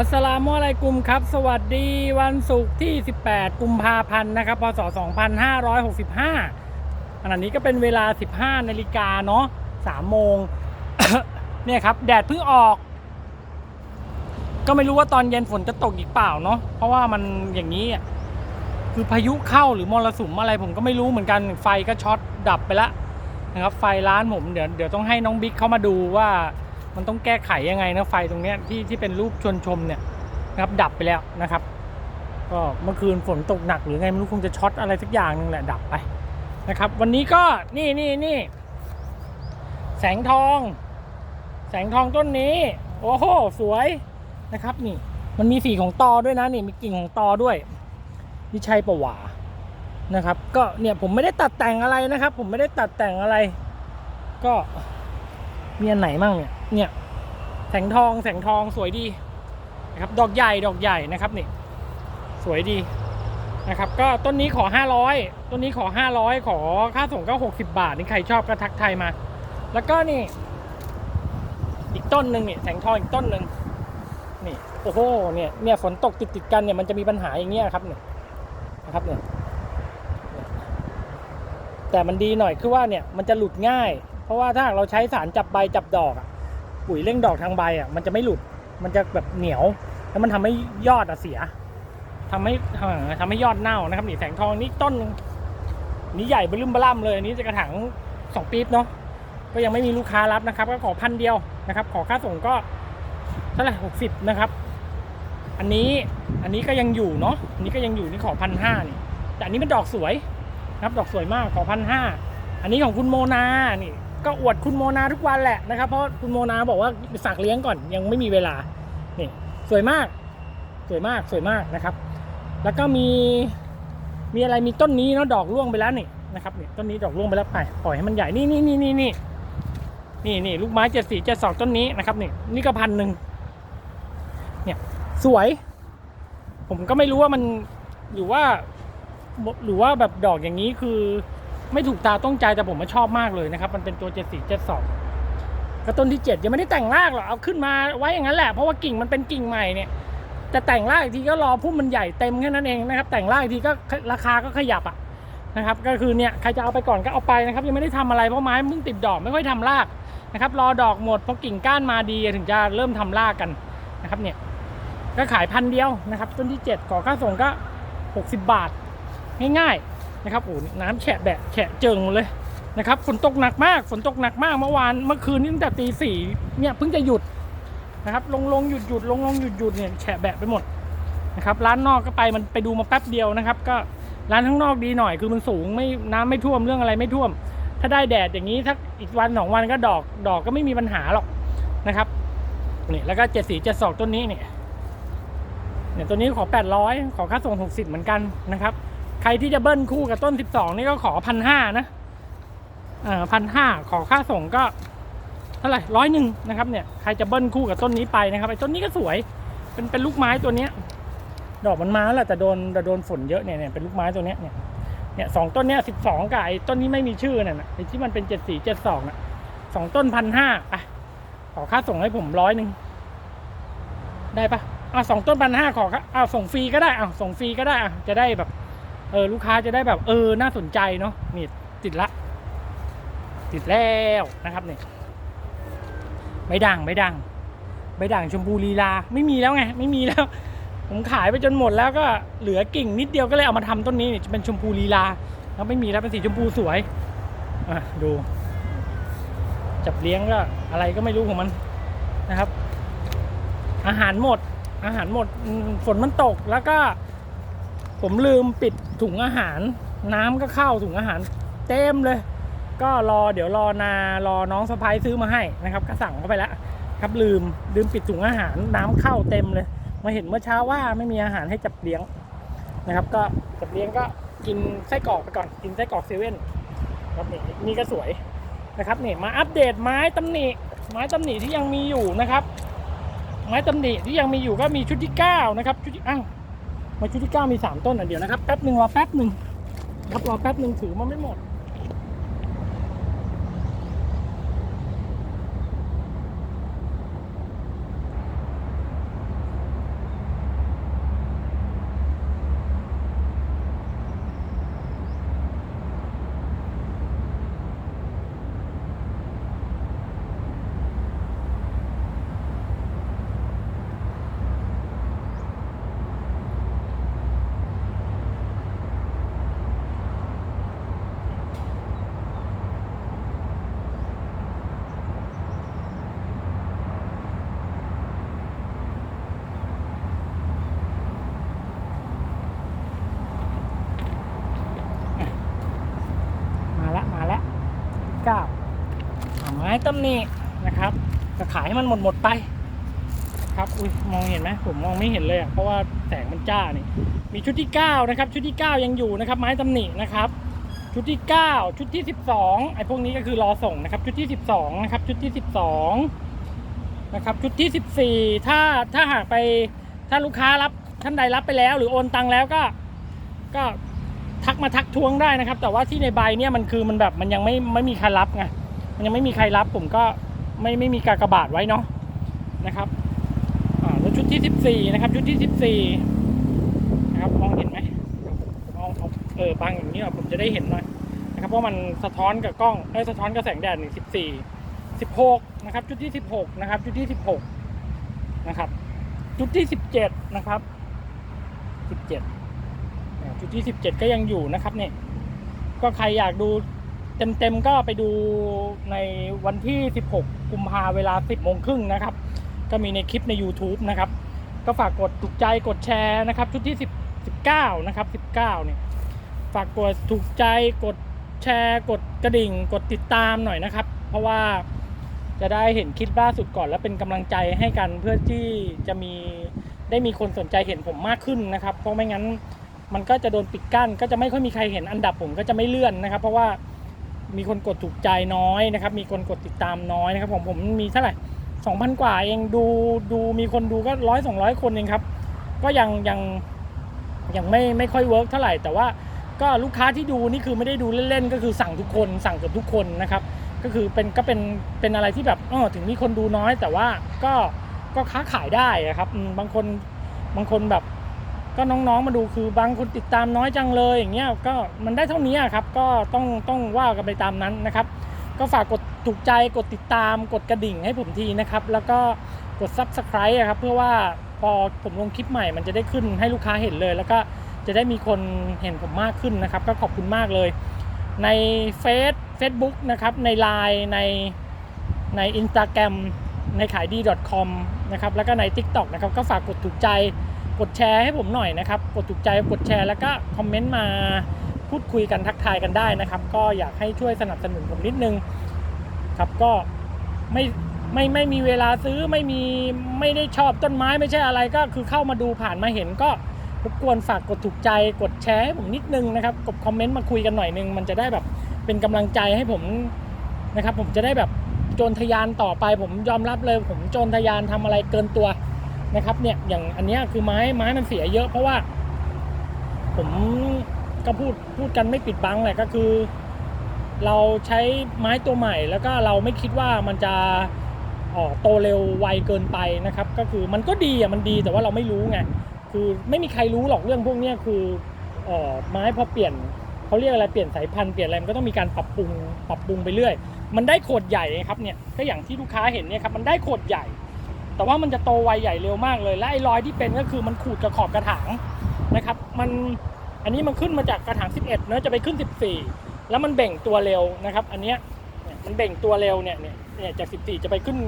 อัสสลามุอะลัยกุมครับ สวัสดีวันศุกร์ที่ 18 กุมภาพันธ์นะครับพศ 2565ขณะนี้ก็เป็นเวลา 15 นาฬิกาเนาะ3โมง เนี่ยครับ แดดเพิ่งออก ก็ไม่รู้ว่าตอนเย็นฝนจะตกอีกเปล่าเนาะเพราะว่ามันอย่างนี้คือพายุเข้าหรือมรสุมอะไรผมก็ไม่รู้เหมือนกันไฟก็ช็อตดับไปละนะครับ ไฟร้านผมเดี๋ยวเดี๋ยวต้องให้น้องบิ๊กเข้ามาดูว่า มันต้องแก้ไขยังไงนะไฟตรงเนี้ยที่ที่เป็นรูปชวนชมเนี่ยนะครับดับไปแล้วนะครับ ก็เมื่อคืนฝนตกหนักหรือไงไม่รู้คงจะช็อตอะไรสักอย่างหนึงแหละดับไปนะครับ วันนี้ก็นี่นี่นี่แสงทอง แสงทองต้นนี้ โอ้โหสวยนะครับ นี่ มันมีสีของตอด้วยนะนี่มีกิ่งของตอด้วยนี่ใช่ปะวานะครับ ก็เนี่ยผมไม่ได้ตัดแต่งอะไรนะครับ ผมไม่ได้ตัดแต่งอะไร ก็มีอันไหนมั่งเนี่ย เนี่ยแสงทองแสงทองสวยดีนะครับดอกใหญ่ดอกใหญ่นะครับนี่สวยดีนะครับก็ต้นนี้ขอ 500 ต้นนี้ขอ 500 ขอค่าส่งก็ 60 บาทนี่ใครชอบก็ทักไทยมา แล้วก็นี่ อีกต้นหนึ่งเนี่ยแสงทองอีกต้นหนึ่งนี่โอ้โหเนี่ยเนี่ยฝนตกติดติดกันเนี่ยมันจะมีปัญหาอย่างเงี้ยครับเนี่ยนะครับเนี่ยแต่มันดีหน่อยคือว่าเนี่ยมันจะหลุดง่าย เพราะว่าถ้าเราใช้สารจับใบจับดอกอะ ปุ๋ยเร่งดอกทางใบอะมันจะไม่หลุดมันจะแบบเหนียว แล้วมันทำให้ยอดอะเสียทำให้เอ่อทำให้ยอดเน่านะครับนี่แสงทองนี่ต้นนี่ใหญ่เบลึมเบล่มเลยอันนี้จะกระถางสองปี๊บเนาะก็ยังไม่มีลูกค้ารับนะครับ ก็ขอพันเดียวนะครับ ขอค่าส่งก็เท่าไหร่หกสิบนะครับ อันนี้อันนี้ก็ยังอยู่เนาะอันนี้ก็ยังอยู่นี่ขอพันห้านี่แต่อันนี้มันดอกสวยนะครับ ดอกสวยมากขอพันห้าอันนี้ของคุณโมนานี่ ก็อวดคุณโมนาทุกวันแหละนะครับ เพราะคุณโมนาบอกว่าฝากเลี้ยงก่อนยังไม่มีเวลา นี่สวยมาก สวยมากสวยมากนะครับ แล้วก็มีมีอะไรมีต้นนี้เนาะดอกร่วงไปแล้วนี่นะครับนี่ต้นนี้ดอกร่วงไปแล้วไปปล่อยให้มันใหญ่นี่นี่นี่นี่นี่นี่นี่ลูกไม้เจ็ดสี่เจ็ดสองต้นนี้นะครับนี่นี่ก็พันหนึ่งเนี่ยสวย ผมก็ไม่รู้ว่ามันหรือว่า หรือว่าแบบดอกอย่างนี้คือ ไม่ถูกตาต้องใจแต่ผมมาชอบมากเลยนะครับ มันเป็นตัว 74 72ก็ต้นที่ 7 ยังไม่ได้แต่งรากหรอกเอาขึ้นมาไว้อย่างนั้นแหละเพราะว่ากิ่งมันเป็นกิ่งใหม่เนี่ยจะแต่งรากอีกทีก็รอพุ่มมันใหญ่เต็มแค่นั้นเองนะครับ แต่งรากอีกทีก็ราคาก็ขยับอะนะครับ ก็คือเนี่ยใครจะเอาไปก่อนก็เอาไปนะครับ ยังไม่ได้ทำอะไรเพราะไม้เพิ่งติดดอกไม่ค่อยทำรากนะครับ รอดอกหมดพอกิ่งก้านมาดีถึงจะเริ่มทำรากกันนะครับเนี่ยก็ขายพันเดียวนะครับ ต้นที่ 7 ขอค่าส่งก็ 60 บาท ง่ายๆ นะครับโอ้น้ำแฉะแบะแฉะเจิงเลยนะครับฝนตกหนักมากฝนตกหนักมากเมื่อวานเมื่อคืนนี้ตั้งแต่ตีสี่เนี่ยเพิ่งจะหยุดนะครับลงลงหยุดหยุดลงลงหยุดหยุดเนี่ยแฉะแบะไปหมดนะครับร้านนอกก็ไปมันไปดูมาแป๊บเดียวนะครับ ก็ร้านข้างนอกดีหน่อยคือมันสูงไม่น้ำไม่ท่วมเรื่องอะไรไม่ท่วม ถ้าได้แดดอย่างนี้ถ้าอีกวันสองวันก็ดอกดอกก็ไม่มีปัญหาหรอกนะครับนี่แล้วก็เจ็ดสีเจ็ดสองต้นนี้เนี่ยเนี่ยตัวนี้ขอแปดร้อยขอค่าส่งหกสิบเหมือนกันนะครับ ใครที่จะเบิ้ลคู่กับต้น 12 นี่ก็ขอพันห้านะเอ่อพันห้าขอค่าส่งก็เท่าไหร่ร้อยหนึ่งนะครับเนี่ยใครจะเบิ้ลคู่กับต้นนี้ไปนะครับไอ้ต้นนี้ก็สวย เป็นเป็นลูกไม้ตัวเนี้ย ดอกมันมาแล้วแหละแต่โดนแต่โดนฝนเยอะเนี่ยเนี่ยเป็นลูกไม้ตัวเนี้ยเนี่ยเนี่ยสองต้นเนี้ยสิบสองกับไอ้ต้นนี้ไม่มีชื่อน่ะนะไอ้ที่มันเป็นเจ็ดสี่เจ็ดสองอะสองต้นพันห้าอะขอค่าส่งให้ผมร้อยหนึ่งได้ปะอะสองต้นพันห้าขอค่าอะส่งฟรีก็ได้อะส่งฟรีก็ได้อะจะได้แบบ เออลูกค้าจะได้แบบเออน่าสนใจเนาะนี่ติดละ ติดแล้วนะครับเนี่ยไม่ดังไม่ดังไม่ดังชมพูลีลาไม่มีแล้วไงไม่มีแล้ว ผมขายไปจนหมดแล้วก็เหลือกิ่งนิดเดียวก็เลยเอามาทำต้นนี้เนี่จะเป็นชมพูลีลาแล้วไม่มีแล้วเป็นสีชมพูสวยอะดู จับเลี้ยงก็อะไรก็ไม่รู้ของมันนะครับ อาหารหมด อาหารหมดฝนมันตกแล้วก็ ผมลืมปิดถุงอาหาร น้ำก็เข้าถุงอาหารเต็มเลย ก็รอเดี๋ยวรอนารอน้องสะพ้ายซื้อมาให้นะครับ ก็สั่งเข้าไปแล้วครับลืมลืมปิดถุงอาหารน้ำเข้าเต็มเลย มาเห็นเมื่อเช้าว่าไม่มีอาหารให้จับเลี้ยงนะครับ ก็จับเลี้ยงก็กินไส้กรอกไปก่อนกินไส้กรอกเซเว่นครับนี่นี่ก็สวยนะครับนี่มาอัปเดตไม้ตำหนิไม้ตำหนิที่ยังมีอยู่นะครับ ไม้ตำหนิที่ยังมีอยู่ก็มีชุดที่เก้านะครับชุดที่อ้าว มื่อกี้ที่เก้ามีสามต้นอันเดี๋ยวนะครับ แป๊บหนึ่งรอแป๊บหนึ่งครับรอแป๊บหนึ่งถือมาไม่หมด ม้ตำหนินะครับก็ขายให้มันหมดหมดไปครับอุ้ยมองเห็นไหมผมมองไม่เห็นเลยอะเพราะว่าแสงมันจ้านี่มีชุดที่ 9 นะครับ ชุดที่ 9 ยังอยู่นะครับ ไม้ตำหนินะครับ ชุดที่ 9 ชุดที่ 12ไอ้พวกนี้ก็คือรอส่งนะครับ ชุดที่ 12นะครับชุดที่ 12นะครับชุดที่ 14 ถ้าถ้าหากไปถ้าลูกค้ารับท่านใดรับไปแล้ว หรือโอนตังแล้วก็ก็ทักมาทักทวงได้นะครับ แต่ว่าที่ในใบเนี่ยมันคือมันแบบมันยังไม่ไม่มีใครรับไง มันยังไม่มีใครรับผมก็ไม่ไม่มีกากบาทไว้เนาะนะครับแล้วชุดที่ 14 นะครับ ชุดที่ 14 นะครับมองเห็นไหมมอาเอาเออบังอย่างนี้ผมจะได้เห็นหน่อยนะครับเพราะมันสะท้อนกับกล้องเอ้สะท้อนกับแสงแดดหนึ่งสิบสี่สิบหกนะครับ ชุดที่สิบหกนะครับ ชุดที่สิบหกนะครับ ชุดที่สิบเจ็ดนะครับสิบเจ็ดชุดที่สิบเจ็ดก็ยังอยู่นะครับเนี่ยก็ใครอยากดู เต็มๆก็ไปดูในวันที่ 16 กุมภาเวลา 10โมงครึ่งนะครับ ก็มีในคลิปใน YouTube นะครับ ก็ฝากกดถูกใจกดแชร์นะครับ ชุดที่ 10 19 นะครับ 19 เนี่ย ฝากกดถูกใจกดแชร์ กดกระดิ่ง กดติดตามหน่อยนะครับ เพราะว่าจะได้เห็นคลิปล่าสุดก่อนและเป็นกำลังใจให้กันเพื่อที่จะมีได้มีคนสนใจเห็นผมมากขึ้นนะครับ เพราะไม่งั้นมันก็จะโดนปิดกั้น ก็จะไม่ค่อยมีใครเห็นอันดับผมก็จะไม่เลื่อนนะครับ เพราะว่า มีคนกดถูกใจน้อยนะครับ มีคนกดติดตามน้อยนะครับผมผมมีเท่าไหร่สองพันกว่าเองดูดูมีคนดูก็ร้อยสองร้อยคนเองครับ ก็ยังยังยังไม่ไม่ค่อยเวิร์กเท่าไหร่ แต่ว่าก็ลูกค้าที่ดูนี่คือไม่ได้ดูเล่นๆ ก็คือสั่งทุกคนสั่งกือบทุกคนนะครับ ก็คือเป็นก็เป็นเป็นอะไรที่แบบเออถึงมีคนดูน้อย แต่ว่าก็ก็ค้าขายได้อะครับบางคนบางคนแบบ ก็น้องๆมาดูคือบางคนติดตามน้อยจังเลยอย่างเงี้ยก็มันได้เท่านี้ครับก็ต้องต้องว่ากันไปตามนั้นนะครับ ก็ฝากกดถูกใจกดติดตามกดกระดิ่งให้ผมทีนะครับ แล้วก็กด Subscribe ครับเพื่อว่าพอผมลงคลิปใหม่มันจะได้ขึ้นให้ลูกค้าเห็นเลย แล้วก็จะได้มีคนเห็นผมมากขึ้นนะครับ ก็ขอบคุณมากเลย ในเฟซ Facebook นะครับใน Line ในใน Instagram ในขายดี .com นะครับแล้วก็ใน TikTok นะครับก็ฝากกดถูกใจ กดแชร์ให้ผมหน่อยนะครับ กดถูกใจกดแชร์แล้วก็คอมเมนต์มาพูดคุยกันทักทายกันได้นะครับ ก็อยากให้ช่วยสนับสนุนผมนิดนึงครับก็ไม่ไม่ไม่มีเวลาซื้อไม่มีไม่ได้ชอบต้นไม้ไม่ใช่อะไรก็คือเข้ามาดูผ่านมาเห็นก็รบกวนฝากกดถูกใจกดแชร์ให้ผมนิดนึงนะครับกดคอมเมนต์มาคุยกันหน่อยนึง มันจะได้แบบเป็นกำลังใจให้ผมนะครับ ผมจะได้แบบโจรทะยานต่อไปผมยอมรับเลย ผมโจรทะยานทำอะไรเกินตัว นะครับเนี่ยอย่างอันนี้คือไม้ไม้มันเสียเยอะเพราะว่า ผมก็พูดพูดกันไม่ปิดบังแหละก็คือ เราใช้ไม้ตัวใหม่ แล้วก็เราไม่คิดว่ามันจะอ่อโตเร็วไวเกินไปนะครับ ก็คือมันก็ดีอะมันดีแต่ว่าเราไม่รู้ไงคือไม่มีใครรู้หรอกเรื่องพวกนี้คือออไม้พอเปลี่ยนเขาเรียกอะไรเปลี่ยนสายพันธุ์เปลี่ยนอะไรมันก็ต้องมีการปรับปรุงปรับปรุงไปเรื่อย มันได้โขดใหญ่ครับเนี่ยก็อย่างที่ลูกค้าเห็นเนี่ยครับมันได้โขดใหญ่ แต่ว่ามันจะโตไวใหญ่เร็วมากเลย และไอ้รอยที่เป็นก็คือมันขูดกับขอบกระถางนะครับ มันอันนี้มันขึ้นมาจากกระถาง 11เนอะจะไปขึ้น 14 แล้วมันเบ่งตัวเร็วนะครับ อันเนี้ยมันเบ่งตัวเร็วเนี่ยเนี่ยเนี่ยจาก 14 จะไปขึ้น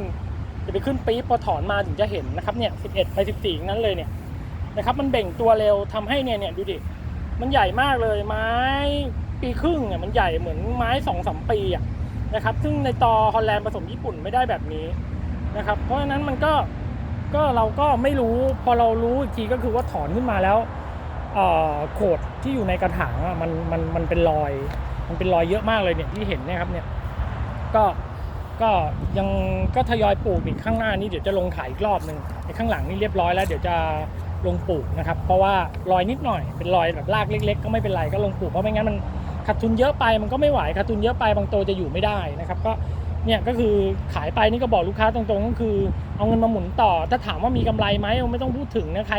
จะไปขึ้นปี๊บพอถอนมาถึงจะเห็นนะครับเนี่ย11 ไป 14 นั้นเลยเนี่ยนะครับ มันเบ่งตัวเร็วทำให้เนี่ยเนี่ยดูดิมันใหญ่มากเลยไม้ปีครึ่งเนี่ยมันใหญ่เหมือนไม้สองสามปีอะนะครับ ซึ่งในตอฮอลแลนด์ผสมญี่ปุ่นไม่ได้แบบนี้ นะครับ เพราะฉะนั้นมันก็ก็เราก็ไม่รู้พอเรารู้อีกทีก็คือว่าถอนขึ้นมาแล้วโขดที่อยู่ในกระถางมันมันมันเป็นรอย มันเป็นรอยเยอะมากเลยเนี่ยที่เห็นเนี่ยครับเนี่ยก็ก็ยังก็ทยอยปลูกอีกข้างหน้านี้เดี๋ยวจะลงขายอีกรอบหนึ่งในข้างหลังนี่เรียบร้อยแล้วเดี๋ยวจะลงปลูกนะครับ เพราะว่ารอยนิดหน่อยเป็นรอยแบบรากเล็ก ๆ ก็ไม่เป็นไรก็ลงปลูกเพราะไม่งั้นมันขาดทุนเยอะไปมันก็ไม่ไหวขาดทุนเยอะไปบางโตวจะอยู่ไม่ได้นะครับ ก็ เนี่ยก็คือขายไปนี่ก็บอกลูกค้าตรงๆก็คือ เอาเงินมาหมุนต่อ ถ้าถามว่ามีกำไรไหมไม่ต้องพูดถึงนะใคร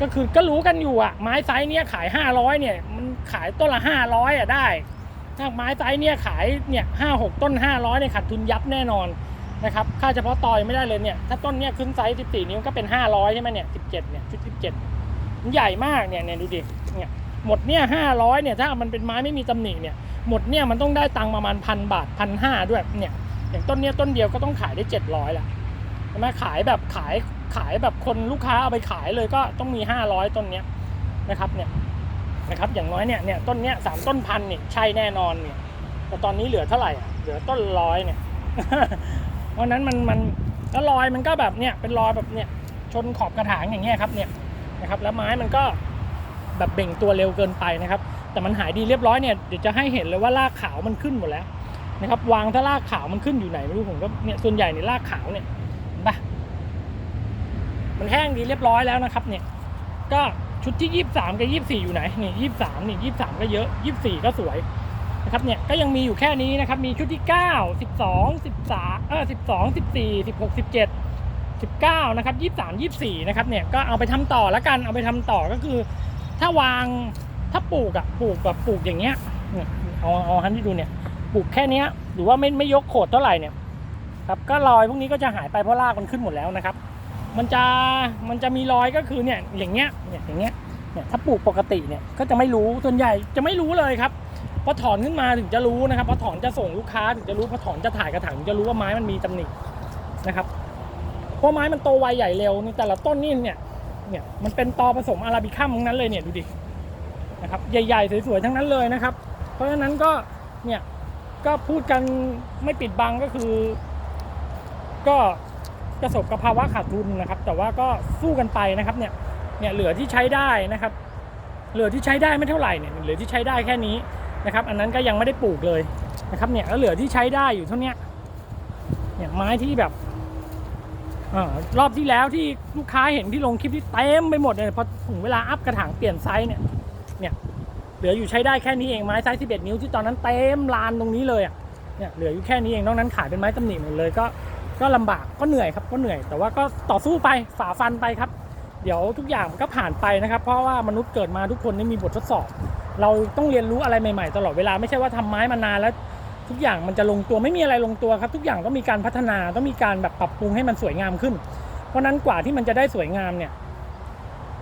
ก็คือก็รู้กันอยู่อะไม้ไซส์เนี้ยขาย500เนี่ยมันขายต้นละ500อะได้ถ้าไม้ไซส์เนี้ยขายเนี่ยห้าหกต้น500เนี่ยขาดทุนยับแน่นอนนะครับค่าเฉพาะตอยไม่ได้เลยเนี่ยถ้าต้นเนี้ยขึ้นไซส์14นิ้วก็เป็น500ใช่ไหมเนี่ย17เนี่ยชุด17มันใหญ่มากเนี่ยเนี่ยดูดิเนี่ยหมดเนี่ย500เนี่ยถ้ามันเป็นไม้ไม่มีตำหนิเนี่ย หมดเนี่ยมันต้องได้ตังค์ประมาณพันบาทพันห้าด้วยเนี่ยอย่างต้นเนี้ยต้นเดียวก็ต้องขายได้700ละใช่ไหมขายแบบขายขายแบบคนลูกค้าเอาไปขายเลยก็ต้องมี500ต้นเนี้ยนะครับเนี่ยนะครับอย่างน้อยเนี่ยเนี่ยต้นเนี้ยสามต้นพันเนี่ยใช่แน่นอนเนี่ยแต่ตอนนี้เหลือเท่าไหร่อะเหลือต้นร้อยเนี่ยเพราะนั้นมันมันแล้วรอยมันก็แบบเนี่ยเป็นรอยแบบเนี่ยชนขอบกระถางอย่างเงี้ยครับเนี่ยนะครับแล้วไม้มันก็แบบเบ่งตัวเร็วเกินไปนะครับ แต่มันหายดีเรียบร้อยเนี่ยเดี๋ยวจะให้เห็นเลยว่ารากขาวมันขึ้นหมดแล้วนะครับวางถ้ารากขาวมันขึ้นอยู่ไหนไม่รู้ผมก็เนี่ยส่วนใหญ่เนี่ยรากขาวเนี่ยปะมันแห้งดีเรียบร้อยแล้วนะครับ เนี่ย ก็ชุดที่ยี่สามกับยี่สี่อยู่ไหนนี่ยี่สามนี่ยี่สามก็เยอะยี่สี่ก็สวยนะครับเนี่ยก็ยังมีอยู่แค่นี้นะครับ มีชุดที่เก้าสิบสองสิบสามเออสิบสองสิบสี่สิบหกสิบเจ็ดสิบเก้านะครับยี่สามยี่สี่นะครับเนี่ยก็เอาไปทำต่อแล้วกันเอาไปทำต่อก็คือ ถ้าวาง ถ้าปลูกอะปลูกแบบปลูกอย่างเงี้ยเอาเอาฮันที่ดูเนี่ยปลูกแค่เนี้ยหรือว่าไม่ไม่ยกโขดเท่าไหร่เนี่ยครับก็รอยพวกนี้ก็จะหายไปเพราะรากมันขึ้นหมดแล้วนะครับ มันจะมันจะมีรอยก็คือเนี่ยอย่างเงี้ยเนี่ยอย่างเงี้ยเนี่ยถ้าปลูกปกติเนี่ยก็จะไม่รู้ส่วนใหญ่จะไม่รู้เลยครับพอถอนขึ้นมาถึงจะรู้นะครับพอถอนจะส่งลูกค้าถึงจะรู้พอถอนจะถ่ายกระถางถึงจะรู้ว่าไม้มันมีตำหนินะครับเพราะไม้มันโตไวใหญ่เร็วนี่แต่ละต้นนี่เนี่ยเนี่ยมันเป็นตอผสมอาราบิคัมทั้งนั้นเลยเนี่ยดูดิ นะครับใหญ่ๆสวยๆทั้งนั้นเลยนะครับ เพราะฉะนั้นก็เนี่ยก็พูดกันไม่ปิดบังก็คือ ก็ประสบกับภาวะขาดทุนนะครับ แต่ว่าก็สู้กันไปนะครับเนี่ยเนี่ยเหลือที่ใช้ได้นะครับ เหลือที่ใช้ได้ไม่เท่าไหร่เนี่ยเหลือที่ใช้ได้แค่นี้นะครับ อันนั้นก็ยังไม่ได้ปลูกเลยนะครับเนี่ยแล้วเหลือที่ใช้ได้อยู่เท่าเนี้ยเนี่ยไม้ที่แบบอรอบที่แล้วที่ลูกค้าเห็นที่ลงคลิปที่เต็มไปหมดเลยพอถึงเวลาอัพกระถางเปลี่ยนไซส์เนี่ย ลืออยู่ใช้ได้แค่นี้เองไม้ไซส์11 นิ้วที่ตอนนั้นเต็มลานตรงนี้เลยอะเนี่ยเหลืออยู่แค่นี้เองนอกนั้นขายเป็นไม้ตำหนิหมดเลยก็ก็ลำบากก็เหนื่อยครับก็เหนื่อย แต่ว่าก็ต่อสู้ไปฝ่าฟันไปครับ เดี๋ยวทุกอย่างมันก็ผ่านไปนะครับ เพราะว่ามนุษย์เกิดมาทุกคนนี่มีบททดสอบ เราต้องเรียนรู้อะไรใหม่ๆ ตลอดเวลาไม่ใช่ว่าทำไม้มานานแล้ว ทุกอย่างมันจะลงตัวไม่มีอะไรลงตัวครับ ทุกอย่างต้องมีการพัฒนาต้องมีการแบบปรับปรุงให้มันสวยงามขึ้น เพราะนั้นกว่าที่มันจะได้สวยงามเนี่ย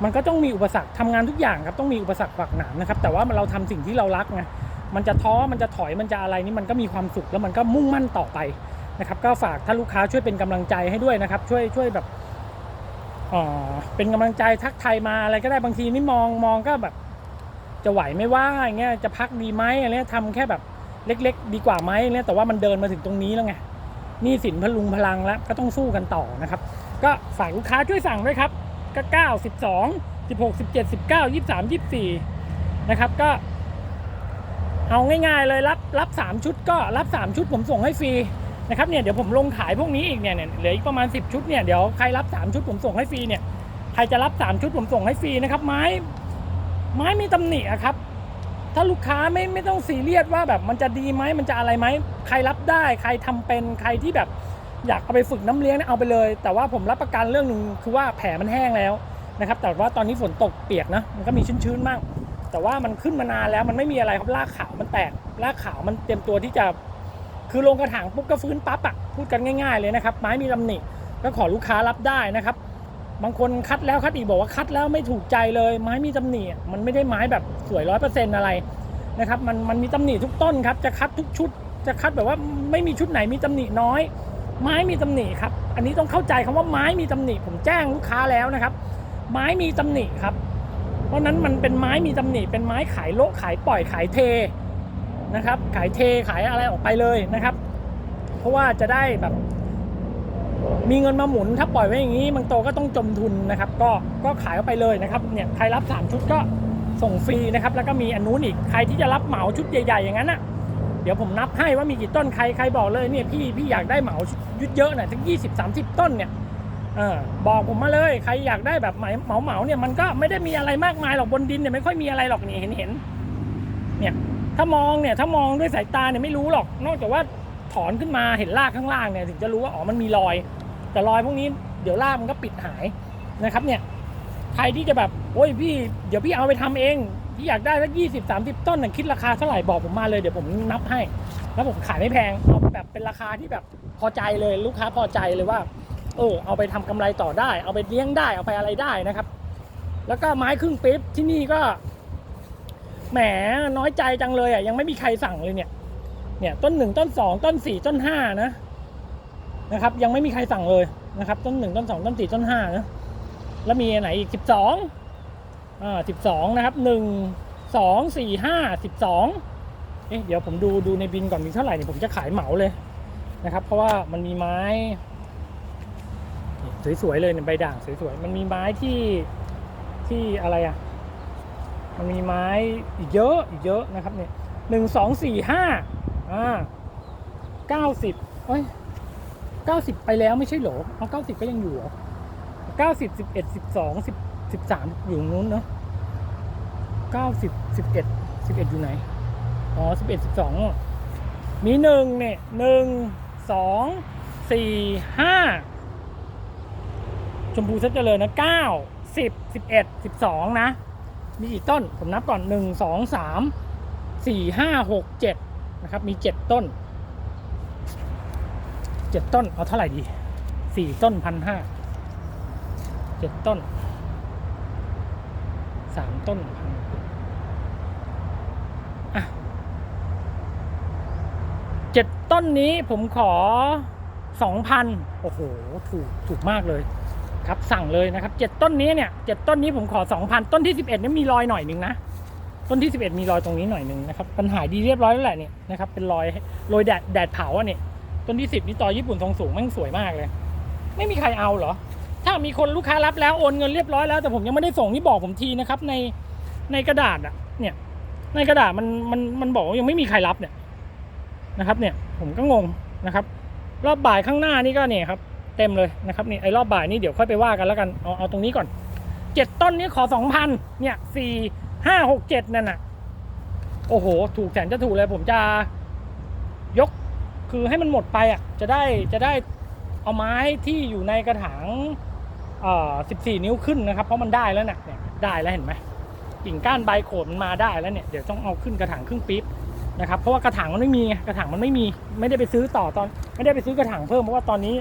มันก็ต้องมีอุปสรรคทำงานทุกอย่างครับต้องมีอุปสรรคฝักหนามนะครับแต่ว่าเราทำสิ่งที่เรารักไงมันจะท้อมันจะถอยมันจะอะไรนี่มันก็มีความสุขแล้วมันก็มุ่งมั่นต่อไปนะครับก็ฝากถ้าลูกค้าช่วยเป็นกำลังใจให้ด้วยนะครับ ช่วยช่วยแบบเอ่อเป็นกำลังใจทักไทายมาอะไรก็ได้บางทีนี่มองมองก็แบบจะไหวไม่ว่าอย่างเงี้ยจะพักดีไหมอะไรเงี้ยทำแค่แบบเล็ก ๆ ดีกว่าไหมอะไรเงี้ยแต่ว่ามันเดินมาถึงตรงนี้แล้วไงนี่สินพลุงพลังแล้วก็ต้องสู้กันต่อนะครับ ก็ฝากลูกค้าช่วยสั่งด้วยครับ ก็เก้าสิบสองสิบหกสิบเจ็ดสิบเก้ายี่สามยี่สี่นะครับก็ เอาง่ายๆเลยรับรับสามชุดก็รับสามชุดผมส่งให้ฟรีนะครับเนี่ยเดี๋ยวผมลงขายพวกนี้อีกเนี่ยเนี่ยหลืออีกประมาณ 10 ชุดเนี่ยเดี๋ยวใครรับ 3 ชุดผมส่งให้ฟรีเนี่ยใครจะรับ 3 ชุดผมส่งให้ฟรีนะครับไม้ไม้มีตำหนิอะครับ ถ้าลูกค้าไม่ไม่ต้องซีเรียสว่าแบบมันจะดีไหมมันจะอะไรไหมใครรับได้ใครทำเป็นใครที่แบบ อยากเอาไปฝึกน้ำเลี้ยงเนี่ยเอาไปเลย แต่ว่าผมรับประกันเรื่องหนึ่งคือว่าแผลมันแห้งแล้วนะครับ แต่ว่าตอนนี้ฝนตกเปียกนะ มันก็มีชื้นๆบ้างแต่ว่ามันขึ้นมานานแล้วมันไม่มีอะไรครับรากขาวมันแตกรากขาวมันเตรียมตัวที่จะ คือลงกระถางปุ๊บก็ฟื้นปั๊บอะพูดกันง่ายๆเลยนะครับ ไม้มีตำหนิก็ขอลูกค้ารับได้นะครับบางคนคัดแล้วคัดอีกบอกว่าคัดแล้วไม่ถูกใจเลยไม้มีตำหนิมันไม่ได้ไม้แบบสวยร้อยเปอร์เซ็นต์อะไรนะครับมันมันมีตำหนิทุกต้นครับจะคัดทุกชุด จะคัดแบบว่าไม่มีชุดไหนมีตำหนิน้อย ไม้มีตำหนิครับ อันนี้ต้องเข้าใจคำว่าไม้มีตำหนิ ผมแจ้งลูกค้าแล้วนะครับ ไม้มีตำหนิครับ เพราะนั้นมันเป็นไม้มีตำหนิ เป็นไม้ขายโละขายปล่อยขายเทนะครับ ขายเทขายอะไรออกไปเลยนะครับ เพราะว่าจะได้แบบ มีเงินมาหมุนถ้าปล่อยไว้อย่างนี้บางโตก็ต้องจมทุนนะครับ ก็ก็ขายออกไปเลยนะครับ เนี่ยใครรับ3ชุดก็ส่งฟรีนะครับ แล้วก็มีอันนู้นอีก ใครที่จะรับเหมาชุดใหญ่ ๆ อย่างนั้นอะ เดี๋ยวผมนับให้ว่ามีกี่ต้นใครใครบอกเลยเนี่ยพี่พี่อยากได้เหมาชุดเยอะหน่อยทั้งยี่สิบสามสิบต้นเนี่ยเออบอกผมมาเลยใครอยากได้แบบเหมาเหมาเนี่ยมันก็ไม่ได้มีอะไรมากมายหรอกบนดินเนี่ยไม่ค่อยมีอะไรหรอกนี่เห็นเห็นเนี่ยถ้ามองเนี่ยถ้ามองด้วยสายตาเนี่ยไม่รู้หรอก นอกจากว่าถอนขึ้นมาเห็นรากข้างล่างเนี่ยถึงจะรู้ว่าอ๋อมันมีรอย แต่รอยพวกนี้เดี๋ยวรากมันก็ปิดหายนะครับเนี่ยใครที่จะแบบโอ้ยพี่เดี๋ยวพี่เอาไปทำเอง พี่อยากได้สักยี่สิบสามสิบต้นน่ะคิดราคาเท่าไหร่บอกผมมาเลยเดี๋ยวผมนับให้ แล้วผมขายไม่แพงเอาแบบเป็นราคาที่แบบพอใจเลยลูกค้าพอใจเลยว่า เออ เอาไปทำกำไรต่อได้ เอาไปเลี้ยงได้เอาไปอะไรได้นะครับ แล้วก็ไม้ครึ่งปี๊บที่นี่ก็แหมน้อยใจจังเลยอะยังไม่มีใครสั่งเลยเนี่ย เนี่ยต้นหนึ่งต้นสองต้นสี่ต้นห้านะนะครับ ยังไม่มีใครสั่งเลยนะครับ ต้นหนึ่งต้นสองต้นสี่ต้นห้านะแล้วมีอันไหนอีกสิบสอง อ่าสิบสองนะครับหนึ่งสองสี่ห้าสิบสองเอ๊ะเดี๋ยวผมดูดูในบินก่อนมีเท่าไหร่เนี่ยผมจะขายเหมาเลยนะครับ เพราะว่ามันมีไม้ สวยๆเลยเนี่ยใบด่างสวยๆมันมีไม้ที่ที่อะไรอะ มันมีไม้อีกเยอะอีกเยอะนะครับเนี่ยหนึ่งสองสี่ห้าอ่าเก้าสิบเอ้ยเก้าสิบไปแล้วไม่ใช่เหรอเอาเก้าสิบก็ยังอยู่เหรอเก้าสิบสิบเอ็ดสิบสองสิบ สิบสามอยู่ตรงนู้นเนาะเก้าสิบสิบเอ็ดสิบเอ็ดอยู่ไหน อ๋อสิบเอ็ดสิบสองมีหนึ่งเนี่ยหนึ่งสองสี่ห้าชมพูชัดเจริญนะเก้าสิบสิบเอ็ดสิบสองนะ มีกี่ต้น ผมนับก่อนหนึ่งสองสามสี่ห้าหกเจ็ดนะครับ มีเจ็ดต้นเจ็ดต้น เอาเท่าไหร่ดีสี่ต้นพันห้าเจ็ดต้น สามต้นพันอะเจ็ดต้นนี้ผมขอสองพันโอ้โห ถูก ถูกมากเลย ครับสั่งเลยนะครับเจ็ดต้นนี้เนี่ยเจ็ดต้นนี้ผมขอสองพันต้นที่สิบเอ็ดนี่มีรอยหน่อยหนึ่งนะ ต้นที่สิบเอ็ดมีรอยตรงนี้หน่อยหนึ่งนะครับปัญหาดีเรียบร้อยแล้วแหละเนี่ยนะครับ เป็นรอยรอยแดดแดดเผาอะเนี่ยต้นที่สิบนี่ต่อญี่ปุ่นทรงสูงแม่งสวยมากเลย ไม่มีใครเอาเหรอ ถ้ามีคนลูกค้ารับแล้วโอนเงินเรียบร้อยแล้วแต่ผมยังไม่ได้ส่งนี่บอกผมทีนะครับ ในในกระดาษอะเนี่ยในกระดาษมันมันมันบอกว่ายังไม่มีใครรับเนี่ยนะครับ เนี่ยผมก็งงนะครับ รอบบ่ายข้างหน้านี่ก็เนี่ยครับ เต็มเลยนะครับนี่ไอ้รอบบ่ายนี่เดี๋ยวค่อยไปว่ากันแล้วกันเอาเอาตรงนี้ก่อนเจ็ดต้นนี้ขอสองพันเนี่ยสี่ห้าหกเจ็ดนั่นน่ะ โอ้โห ถูกแสนจะถูกเลยผมจะยกคือให้มันหมดไปอะ จะได้จะได้เอาไม้ที่อยู่ในกระถาง เออสิบสี่นิ้วขึ้นนะครับ เพราะมันได้แล้วเนี่ยเนี่ยได้แล้วเห็นไหมกิ่งก้านใบโขดมันมาได้แล้วเนี่ยเดี๋ยวต้องเอาขึ้นกระถางครึ่งปี๊บนะครับเพราะว่ากระถางมันไม่มีไงกระถางมันไม่มีไม่ได้ไปซื้อต่อตอน ไม่ได้ไปซื้อกระถางเพิ่มเพราะว่าตอนนี้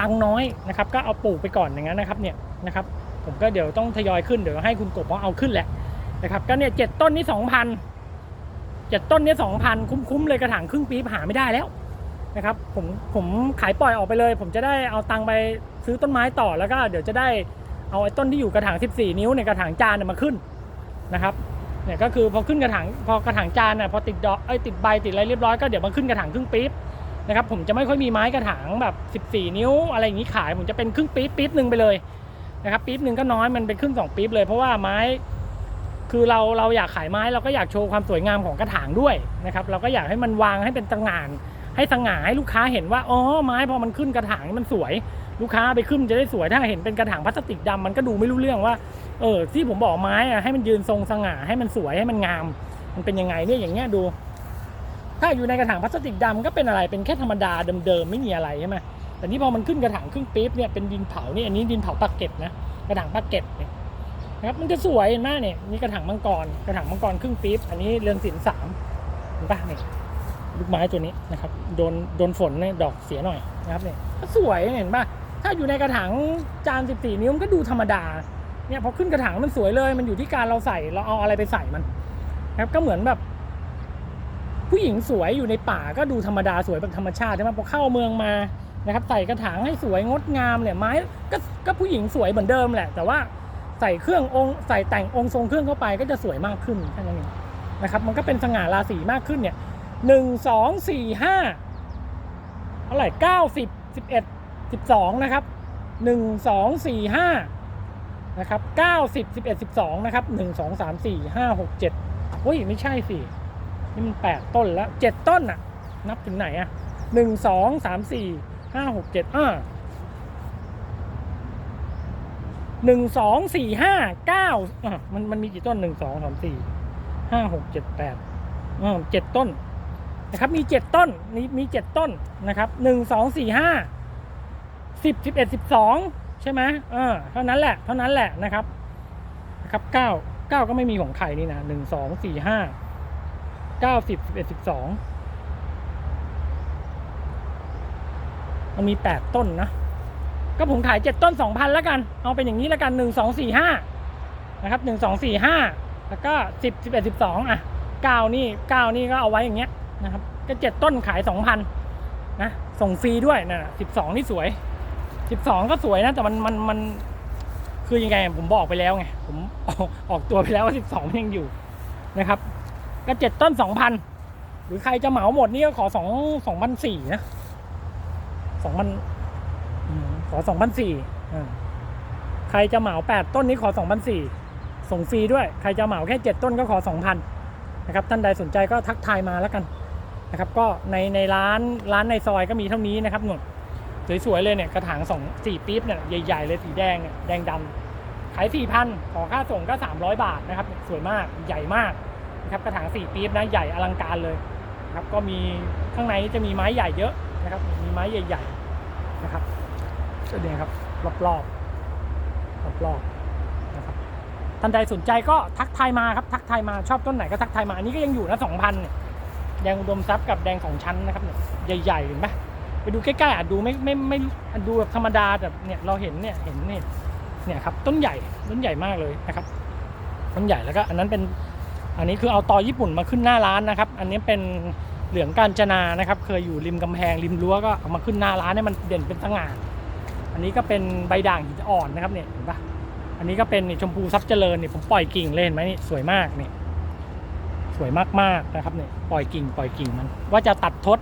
ตังน้อยนะครับ ก็เอาปลูกไปก่อนอย่างนั้นนะครับเนี่ยนะครับผมก็เดี๋ยวต้องทยอยขึ้นเดี๋ยวให้คุณกบเขาเอาขึ้นแหละนะครับก็เนี่ยเจ็ดต้นนี้สองพันเจ็ดต้นนี้สองพันคุ้มๆเลยกระถางครึ่งปี๊บหาไม่ได้แล้ว นะครับผมผมขายปล่อยออกไปเลย ผมจะได้เอาตังค์ไปซื้อต้นไม้ต่อแล้วก็เดี๋ยวจะได้เอาไอ้ต้นที่อยู่กระถาง 14 นิ้วในกระถางจานเนี่ยมาขึ้นนะครับเนี่ยก็คือพอขึ้นกระถางพอกระถางจานเนี่ยพอติดดอกไอ้ติดใบติดอะไรเรียบร้อยก็เดี๋ยวมาขึ้นกระถางครึ่งปี๊บนะครับผมจะไม่ค่อยมีไม้กระถางแบบ 14 นิ้ว อะไรอย่างนี้ขาย ผมจะเป็นครึ่งปี๊บปี๊บหนึ่งไปเลยนะครับปี๊บหนึ่งก็น้อยมันเป็นครึ่งสองปี๊บเลยเพราะว่าไม้ คือเราเราอยากขายไม้เราก็อยากโชว์ความสวยงามของกระถางด้วยนะครับเราก็อยากให้มันวางให้เป็นตะงาน ให้สง่าให้ลูกค้าเห็นว่าอ๋อไม้พอมันขึ้นกระถางมันสวย ลูกค้าไปขึ้นจะได้สวยถ้าเห็นเป็นกระถางพลาสติกดำมันก็ดูไม่รู้เรื่องว่าเออที่ผมบอกไม้อะให้มันยืนทรงสง่าให้มันสวยให้มันงาม มันเป็นยังไงเนี่ยอย่างเงี้ยดู ถ้าอยู่ในกระถางพลาสติกดำก็เป็นอะไรเป็นแค่ธรรมดาเดิมๆไม่มีอะไรใช่ไหมแต่นี่พอมันขึ้นกระถางครึ่งปี๊บเนี่ยเป็นดินเผานี่อันนี้ดินเผาปากเก็ตนะกระถางปากเก็ตเนี่ยนะครับมันจะสวยเห็นไหมเนี่ยนี่กระถางมังกรกระถางมังกรครึ่งปี๊บอันนี้เรืองศิลป์สามเห็นปะเนี่ย ลูกไม้ตัวนี้นะครับโดนโดนฝนเนี่ยดอกเสียหน่อยนะครับเนี่ยก็สวยเห็นปะถ้าอยู่ในกระถางจาน 14 นิ้วมันก็ดูธรรมดาเนี่ยพอขึ้นกระถางมันสวยเลย มันอยู่ที่การเราใส่เราเอาอะไรไปใส่มันนะครับก็เหมือนแบบ ผู้หญิงสวยอยู่ในป่าก็ดูธรรมดาสวยแบบธรรมชาติใช่ไหมพอเข้าเมืองมานะครับใส่กระถางให้สวยงดงามเนี่ยไม้ก็ก็ผู้หญิงสวยเหมือนเดิมแหละ แต่ว่าใส่เครื่ององค์ใส่แต่งองค์ทรงเครื่องเข้าไปก็จะสวยมากขึ้นแค่นั้นเองนะครับมันก็เป็นสง่าราศีมากขึ้นเนี่ย หนึ่งสองสี่ห้าเท่าไหร่เก้าสิบสิบเอ็ดสิบสองนะครับหนึ่งสองสี่ห้านะครับเก้าสิบสิบเอ็ดสิบสองนะครับหนึ่งสองสามสี่ห้าหกเจ็ดเฮ้ยไม่ใช่สินี่มันแปดต้นแล้วเจ็ดต้นน่ะนับถึงไหนอะหนึ่งสองสามสี่ห้าหกเจ็ดอ่าหนึ่งสองสี่ห้าเก้าอะมันมันมีกี่ต้นหนึ่งสองสามสี่ห้าหกเจ็ดแปดอ่าเจ็ดต้น นะครับมีเจ็ดต้นมีมีเจ็ดต้นนะครับหนึ่งสองสี่ห้าสิบสิบเอ็ดสิบสองใช่ไหมเออเท่านั้นแหละเท่านั้นแหละนะครับนะครับเก้าเก้าก็ไม่มีของใครนี่นะหนึ่งสองสี่ห้าเก้าสิบสิบเอ็ดสิบสองมันมีแปดต้นนะ ก็ผมขายเจ็ดต้นสองพันแล้วกัน เอาเป็นอย่างนี้แล้วกันหนึ่งสองสี่ห้านะครับหนึ่งสองสี่ห้าแล้วก็สิบสิบเอ็ดสิบสองอะเก้านี่เก้านี่ก็เอาไว้อย่างเงี้ย นะครับก็เจ็ดต้นขายสองพันนะส่งฟรีด้วยนะสิบสองนี่สวยสิบสองก็สวยนะ แต่มันมันมันคือยังไงผมบอกไปแล้วไงผมออกออกตัวไปแล้วว่าสิบสองยังอยู่นะครับ ก็เจ็ดต้นสองพันหรือใครจะเหมาหมดนี่ก็ขอสองสองพันสี่นะสองพันขอสองพันสี่ใครจะเหมาแปดต้นนี้ขอสองพันสี่ส่งฟรีด้วย ใครจะเหมาแค่เจ็ดต้นก็ขอสองพันนะครับ ท่านใดสนใจก็ทักทายมาแล้วกัน นะครับก็ในในร้านร้านในซอยก็มีเท่านี้นะครับหนวดสวยๆเลยเนี่ยกระถางสองสี่ปี๊บเนี่ยใหญ่ๆเลยสีแดงเนี่ยแดงดำขายสี่พันขอค่าส่งก็สามร้อยบาทนะครับสวยมากใหญ่มากนะครับกระถางสี่ปี๊บนะใหญ่อลังการเลยนะครับก็มีข้างในจะมีไม้ใหญ่เยอะนะครับ มีไม้ใหญ่ๆนะครับก็เนี่ยครับรอบๆรอบๆนะครับท่านใดสนใจก็ทักทายมาครับทักทายมาชอบต้นไหนก็ทักทายมาอันนี้ก็ยังอยู่นะสองพันเนี่ย แดงอุดมทรัพย์กับแดงของชั้นนะครับเนี่ยใหญ่ๆเห็นไหมไปดูใกล้ๆอะดูไม่ไม่ไม่ดูแบบธรรมดาแบบเนี่ยเราเห็นเนี่ยเห็นเนี่ยเนี่ยครับต้นใหญ่ต้นใหญ่มากเลยนะครับต้นใหญ่แล้วก็อันนั้นเป็นอันนี้คือเอาตอญี่ปุ่นมาขึ้นหน้าร้านนะครับ อันนี้เป็นเหลืองกาญจนานะครับ เคยอยู่ริมกำแพงริมรั้วก็เอามาขึ้นหน้าร้านให้มันเด่นเป็นสง่าอันนี้ก็เป็นใบด่างหินอ่อนนะครับเนี่ยเห็นปะอันนี้ก็เป็นชมพูซับเจริญเนี่ยผมปล่อยกิ่งเลยเห็นไหมนี่สวยมากเนี่ย สวยมากๆนะครับเนี่ยปล่อยกิ่งปล่อยกิ่งมันว่าจะตัดทด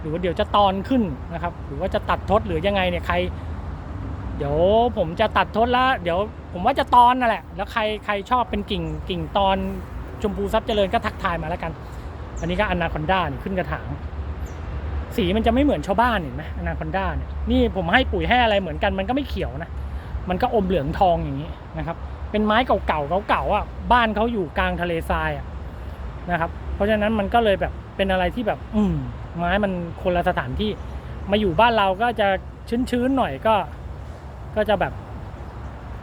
หรือว่าเดี๋ยวจะตอนขึ้นนะครับ หรือว่าจะตัดทดหรือยังไงเนี่ยใคร เดี๋ยวผมจะตัดทดแล้ว เดี๋ยวผมว่าจะตอนนั่นแหละ แล้วใครใครชอบเป็นกิ่งกิ่งตอนชมพูซับเจริญก็ทักทายมาแล้วกัน อันนี้ก็อนาคอนด้านี่ขึ้นกระถางสีมันจะไม่เหมือนชาวบ้านเห็นไหมอนาคอนด้าเนี่ยนี่ผมให้ปุ๋ยให้อะไรเหมือนกันมันก็ไม่เขียวนะมันก็อมเหลืองทองอย่างนี้นะครับ เป็นไม้เก่าๆเก่าๆอะบ้านเขาอยู่กลางทะเลทรายอะ นะครับ เพราะฉะนั้นมันก็เลยแบบเป็นอะไรที่แบบ อืมไม้มันคนละสถานที่ มาอยู่บ้านเราก็จะชื้นๆหน่อยก็ ก็จะแบบ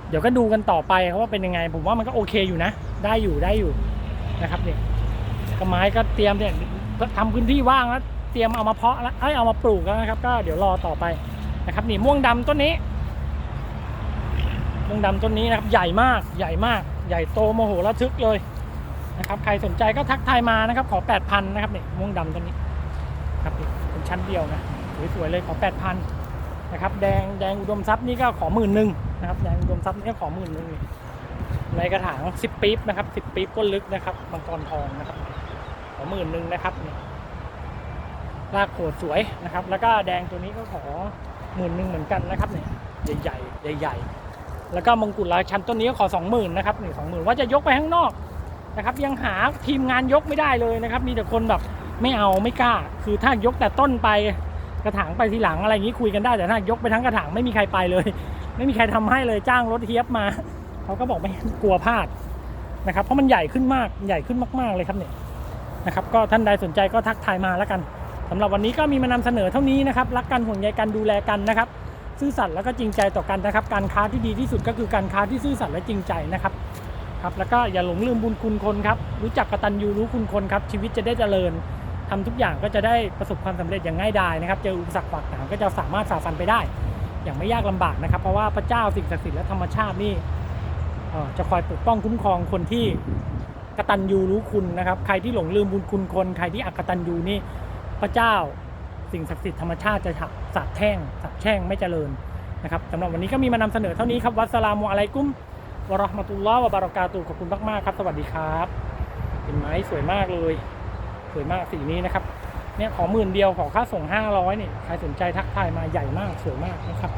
เดี๋ยวก็ดูกันต่อไปว่าเป็นยังไง ผมว่ามันก็โอเคอยู่นะ ได้อยู่ได้อยู่นะครับเนี่ยก็ไม้ก็เตรียมเนี่ยทำพื้นที่ว่างแล้วเตรียมเอามาเพาะแล้วเอ้ยเอามาปลูกแล้วนะครับ ก็เดี๋ยวรอต่อไปนะครับ นี่ม่วงดำต้นนี้ม่วงดำต้นนี้นะครับ ใหญ่มากใหญ่มาก ใหญ่โตโมโหระทึกเลย นะครับใครสนใจก็ทักทายมานะครับขอแปดพันนะครับเนี่ยม่วงดำต้นนี้ครับเป็นชั้นเดียวนะสวยๆเลยขอแปดพันนะครับแดงแดงอุดมทรัพย์นี่ก็ขอหมื่นหนึ่งนะครับแดงอุดมทรัพย์นี่ก็ขอหมื่นหนึ่งในกระถางสิบปี๊บนะครับสิบปี๊บก้นลึกนะครับมังกรทองนะครับขอหมื่นหนึ่งนะครับเนี่ยรากโขดสวยนะครับ แล้วก็แดงตัวนี้ก็ขอหมื่นหนึ่งเหมือนกันนะครับเนี่ยใหญ่ใหญ่ใหญ่ๆแล้วก็มงกุฎราชันต้นนี้ก็ขอสองหมื่นนะครับนี่สองหมื่นว่าจะยกไปข้างนอก นะครับยังหาทีมงานยกไม่ได้เลยนะครับ มีแต่คนแบบไม่เอาไม่กล้า คือถ้ายกแต่ต้นไปกระถางไปทีหลังอะไรอย่างนี้คุยกันได้แต่ถ้ายกไปทั้งกระถางไม่มีใครไปเลย ไม่มีใครทำให้เลยจ้างรถเทียบมาเขาก็บอกไม่กลัวพลาดนะครับ เพราะมันใหญ่ขึ้นมากใหญ่ขึ้นมาก ๆเลยครับเนี่ยนะครับ ก็ท่านใดสนใจก็ทักทายมาแล้วกันสำหรับวันนี้ก็มีมานำเสนอเท่านี้นะครับรักกันห่วงใยกันดูแลกันนะครับ ซื่อสัตย์แล้วก็จริงใจต่อกันนะครับ การค้าที่ดีที่สุดก็คือการค้าที่ซื่อสัตย์และจริงใจนะครับ ครับแล้วก็อย่าหลงลืมบุญคุณคนครับ รู้จักกตัญญูรู้คุณคนครับ ชีวิตจะได้เจริญทำทุกอย่างก็จะได้ประสบความสำเร็จอย่างง่ายดายนะครับ เจออุปสรรคขวากหนามก็จะสามารถฝ่าฟันไปได้ อย่างไม่ยากลำบากนะครับ เพราะว่าพระเจ้าสิ่งศักดิ์สิทธิ์และธรรมชาตินี่จะคอยปกป้องคุ้มครองคนที่กตัญญูรู้คุณนะครับ ใครที่หลงลืมบุญคุณคน ใครที่อักตัญญูนี่พระเจ้าสิ่งศักดิ์สิทธิ์ธรรมชาติจะสาบแช่งสาบแช่งไม่เจริญนะครับสำหรับวันนี้ก็มีมานำเสนอเท่านี้ครับวัสสลามุอะลัยกุม วะเราะห์มะตุลลอฮ์วะบารากาตุขอบคุณมากๆครับ สวัสดีครับเป็นไม้สวยมากเลย สวยมากสีนี้นะครับ เนี่ยขอหมื่นเดียวขอค่าส่งห้าร้อยนี่ใครสนใจทักทายมาใหญ่มากสวยมากนะครับ